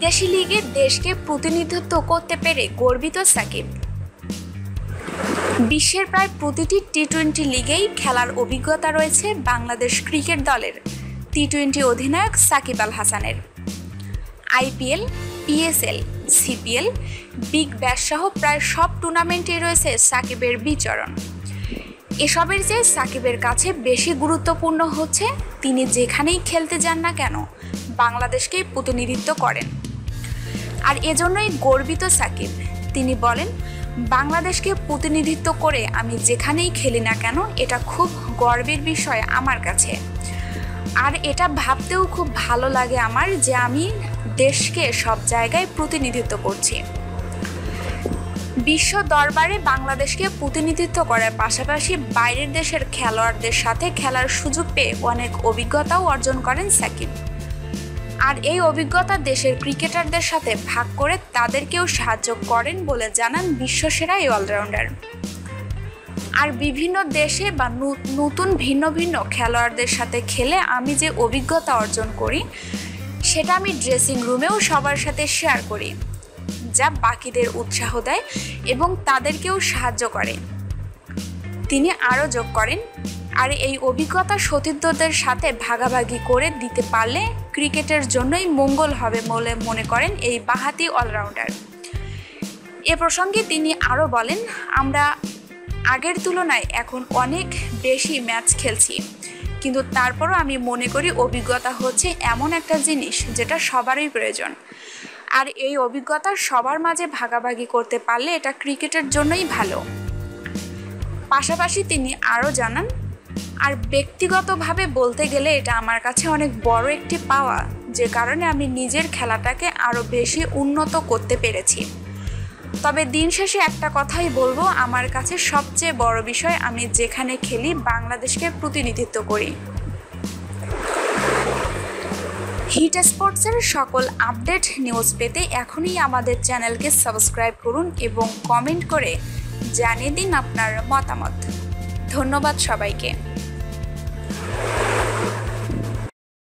দেশকে প্রতিনিধিত্ব করতে পেরে গর্বিত সাকিব। বিশ্বের প্রায় প্রতিটি টি টোয়েন্টি লিগেই খেলার অভিজ্ঞতা রয়েছে বাংলাদেশ ক্রিকেট দলের টি টোয়েন্টি অধিনায়ক সাকিব আল হাসানের। IPL PSL CPL big bash সহ প্রায় সব টুর্নামেন্টেই রয়েছে সাকিবের বিচরণ। এসবের চেয়ে সাকিবের কাছে বেশি গুরুত্বপূর্ণ হচ্ছে তিনি যেখানেই খেলতে যান না কেন, বাংলাদেশকেই প্রতিনিধিত্ব করেন। আর এজন্যই গর্বিত সাকিব। তিনি বলেন, বাংলাদেশকে প্রতিনিধিত্ব করে আমি যেখানেই খেলি না কেন, এটা খুব গর্বের বিষয় আমার কাছে। আর এটা ভাবতেও খুব ভালো লাগে আমার যে আমি দেশকে সব জায়গায় প্রতিনিধিত্ব করছি। বিশ্ব দরবারে বাংলাদেশকে প্রতিনিধিত্ব করার পাশাপাশি বাইরের দেশের খেলোয়াড়দের সাথে খেলার সুযোগ পেয়ে অনেক অভিজ্ঞতাও অর্জন করেন সাকিব। আর এই অভিজ্ঞতা দেশের ক্রিকেটারদের সাথে ভাগ করে তাদেরকেও সাহায্য করেন বলে জানান বিশ্বসেরা এই অলরাউন্ডার। আর বিভিন্ন দেশে বা নতুন ভিন্ন ভিন্ন খেলোয়াড়দের সাথে খেলে আমি যে অভিজ্ঞতা অর্জন করি, সেটা আমি ড্রেসিং রুমেও সবার সাথে শেয়ার করি, যা বাকিদের উৎসাহ দেয় এবং তাদেরকেও সাহায্য করে। তিনি আরও যোগ করেন আর এই অভিজ্ঞতা সতীর্থদের সাথে ভাগাভাগি করে দিতে পারলে ক্রিকেটের জন্যই মঙ্গল হবে বলে মনে করেন এই বাহাতি অলরাউন্ডার। এ প্রসঙ্গে তিনি আরও বলেন, আমরা আগের তুলনায় এখন অনেক বেশি ম্যাচ খেলছি। কিন্তু তারপরও আমি মনে করি অভিজ্ঞতা হচ্ছে এমন একটা জিনিস যেটা সবারই প্রয়োজন। আর এই অভিজ্ঞতা সবার মাঝে ভাগাভাগি করতে পারলে এটা ক্রিকেটের জন্যই ভালো। পাশাপাশি তিনি আরও জানান আর ব্যক্তিগতভাবে বলতে গেলে এটা আমার কাছে অনেক বড় একটি পাওয়া, যে কারণে আমি নিজের খেলাটাকে আরও বেশি উন্নত করতে পেরেছি। তবে দিন শেষে একটা কথাই বলব, আমার কাছে সবচেয়ে বড় বিষয় আমি যেখানে খেলি বাংলাদেশকে প্রতিনিধিত্ব করি। হিট স্পোর্টসের সকল আপডেট নিউজ পেতে এখনই আমাদের চ্যানেলকে সাবস্ক্রাইব করুন এবং কমেন্ট করে জানিয়ে দিন আপনার মতামত। ধন্যবাদ সবাইকে।